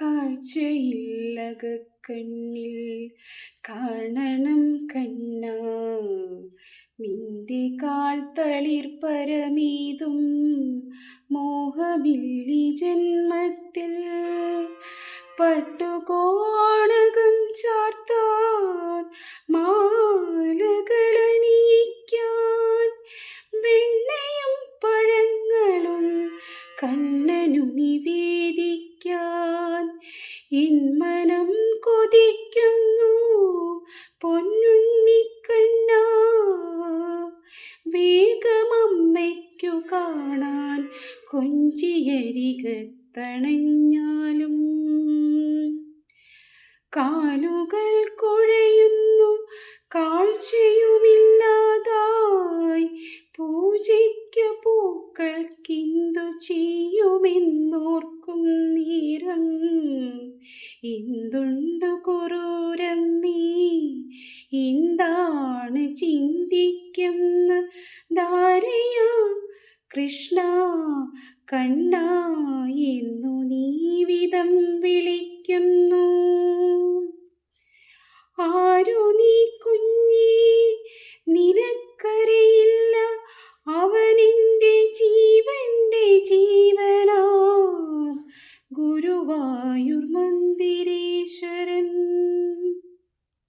കാഴ്ചയില്ലകക്കണ്ണിൽ കാണണം കണ്ണ. നിന്റെ കാൽ തളിർ പരമീതും മോഹമില്ലി ജന്മത്തിൽ. പട്ടുകോണകം ചാർത്താൻ മാലകളണിയിക്കാൻ വെണ്ണയും പഴങ്ങളും കണ്ണനു നിവേദിക്കാൻ ഇൻമനം കൊതിക്കുന്നു. പൊന്നുണ്ണിക്കണ്ണ വേഗമമ്മയ്ക്കു കാണാൻ കൊഞ്ചിയരികത്തണഞ്ഞാലും കാലുകൾ കുഴയുന്നു കാഴ്ചയുമില്ലാതായി. പൂജയ്ക്ക് പൂക്കൾക്കിന്തു എന്തുണ്ടു കുറൂരമ്മീ എന്താണ് ചിന്തിക്കുന്ന? ധാരയോ? കൃഷ്ണ കണ്ണ എന്നു നീവിധം വിളിക്കുന്നു. ആരു നീ കുഞ്ഞി? നിനക്ക് गुरुवायुर्मन्दिरेश